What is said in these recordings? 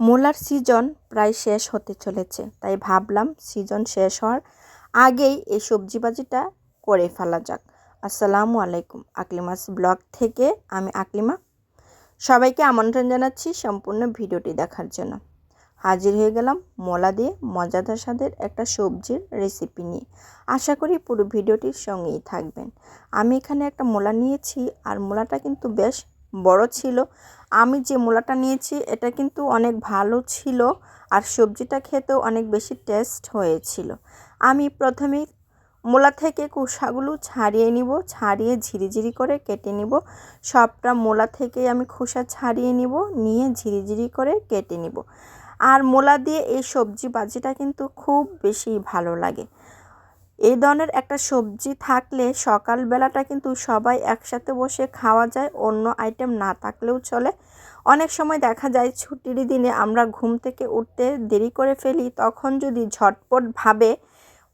মূলার সিজন প্রায় শেষ হতে চলেছে, তাই ভাবলাম সিজন শেষ হওয়ার আগেই এই সবজি বাজিটা করে ফেলা যাক। আসসালামু আলাইকুম, আকলিমাস ব্লগ থেকে আমি আকলিমা। সবাইকে আমন্ত্রণ জানাচ্ছি সম্পূর্ণ ভিডিওটি দেখার জন্য। হাজির হয়ে গেলাম মোলা দিয়ে মজাদার স্বাদের একটা সবজির রেসিপি নিয়ে। আশা করি পুরো ভিডিওটির সঙ্গেই থাকবেন। আমি এখানে একটা মোলা নিয়েছি, আর মোলাটা কিন্তু বেশ বড় ছিল। আমি যে মূলাটা নিয়েছি, এটা কিন্তু অনেক ভালো ছিল আর সবজিটা খেতেও অনেক বেশি টেস্ট হয়েছিল। আমি প্রথমেই মূলা থেকে খোসাগুলো ছাড়িয়ে নিব, ছাড়িয়ে ঝিরিঝিরি করে কেটে নিব। সবটা মূলা থেকে আমি খোসা ছাড়িয়ে নিব, নিয়ে ঝিরিঝিরি করে কেটে নিব। আর মূলা দিয়ে এই সবজি বাজিটা কিন্তু খুব বেশি ভালো লাগে। এই ধরনের একটা সবজি থাকলে সকালবেলাটা কিন্তু সবাই একসাথে বসে খাওয়া যায়, অন্য আইটেম না থাকলেও চলে। অনেক সময় দেখা যায় ছুটির দিনে আমরা ঘুম থেকে উঠতে দেরি করে ফেলি, তখন যদি ঝটপটভাবে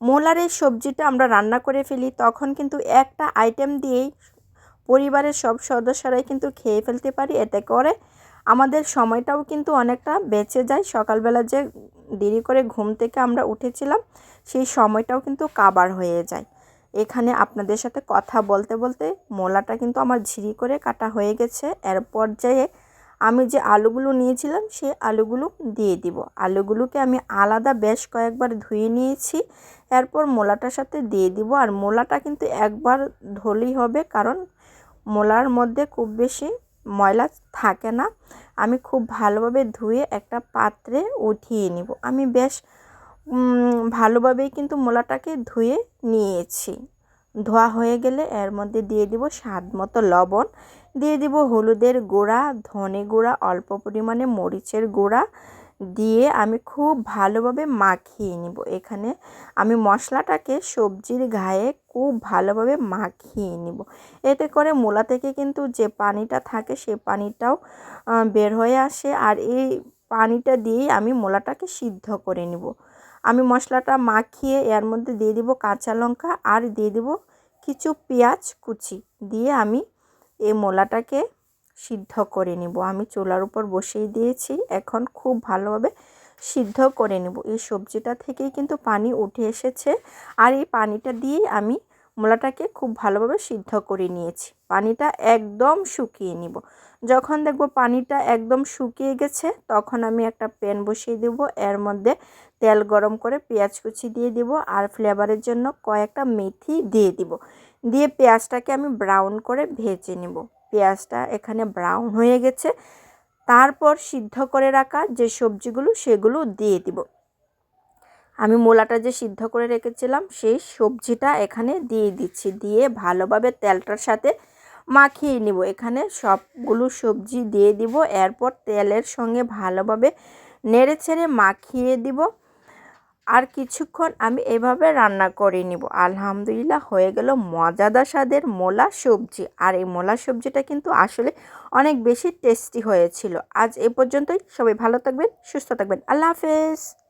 মোলার এই সবজিটা আমরা রান্না করে ফেলি, তখন কিন্তু একটা আইটেম দিয়েই পরিবারের সব সদস্যরাই কিন্তু খেয়ে ফেলতে পারি, এতে করে আমাদের সময়টাও কিন্তু অনেকটা বেঁচে যায়। সকালবেলা যে দেরি করে ঘুম থেকে আমরা উঠেছিলাম, সেই সময়টাও কিন্তু কাবার হয়ে যায়। এখানে আপনাদের সাথে কথা বলতে বলতে মোলাটা কিন্তু আমার ঝিরি করে কাটা হয়ে গেছে। এর পর্যায়ে আমি যে আলুগুলো নিয়েছিলাম সেই আলুগুলো দিয়ে দিব। আলুগুলোকে আমি আলাদা বেশ কয়েকবার ধুয়ে নিয়েছি, এরপর মোলাটার সাথে দিয়ে দিব। আর মোলাটা কিন্তু একবার ধরলেই হবে, কারণ মোলার মধ্যে খুব বেশি ময়লা থাকে না, আমি খুব ভালোভাবে ধুয়ে একটা পাত্রে উঠিয়ে নিব। আমি বেশ ভালোভাবেই কিন্তু মোলাটাকে ধুয়ে নিয়েছি। ধোয়া হয়ে গেলে এর মধ্যে দিয়ে দিব স্বাদ মতো লবণ, দিয়ে দিব হলুদের গুঁড়া, ধনে গুঁড়া, অল্প পরিমাণে মরিচের গুঁড়া দিয়ে আমি খুব ভালোভাবে মাখিয়ে নিব। এখানে আমি মশলাটাকে সবজির গায়ে খুব ভালোভাবে মাখিয়ে নিব। এতে করে মূলা থেকে কিন্তু যে পানিটা থাকে সে পানিটাও বের হয়ে আসে আর এই পানিটা দিয়েই আমি মূলাটাকে সিদ্ধ করে নিব। আমি মশলাটা মাখিয়ে এর মধ্যে দিয়ে দিব কাঁচা লঙ্কা আর দিয়ে দিব কিছু পেঁয়াজ কুচি। দিয়ে আমি এই মোলাটাকে সিদ্ধ করে নিব। আমি চুলার উপর বসিয়ে দিয়েছি। এখন খুব ভালোভাবে সিদ্ধ করে নেব। এই সবজিটা থেকেই কিন্তু পানি উঠে এসেছে। আর এই পানিটা দিয়েই আমি মূলাটাকে খুব ভালোভাবে সিদ্ধ করে নিয়েছি। পানিটা একদম শুকিয়ে নিব। যখন দেখব পানিটা একদম শুকিয়ে গেছে, তখন আমি একটা প্যান বসিয়ে দেব। এর মধ্যে তেল গরম করে পেঁয়াজ কুচি দিয়ে দিব। আর ফ্লেভারের জন্য কয়েকটা মেথি দিয়ে দিব। দিয়ে পেঁয়াজটাকে আমি ব্রাউন করে ভেজে নেব। পেঁয়াজটা এখানে ব্রাউন হয়ে গেছে। তারপর সিদ্ধ করে রাখা যে সবজিগুলো, সেগুলো দিয়ে দিব। আমি মোলাটা যে সিদ্ধ করে রেখেছিলাম, সেই সবজিটা এখানে দিয়ে দিচ্ছি। দিয়ে ভালোভাবে তেলটার সাথে মাখিয়ে নিব। এখানে সবগুলো সবজি দিয়ে দিব। এরপর তেলের সঙ্গে ভালোভাবে নেড়ে ছেড়ে মাখিয়ে দিব। আর কিছুক্ষণ আমি এভাবে রান্না করে নিব। আলহামদুলিল্লাহ, হয়ে গেল মজাদার স্বাদের মোলা সবজি। আর এই মোলা সবজিটা কিন্তু আসলে অনেক বেশি টেস্টি হয়েছিল। আজ এ পর্যন্তই। সবাই ভালো থাকবেন, সুস্থ থাকবেন। আল্লাহ হাফেজ।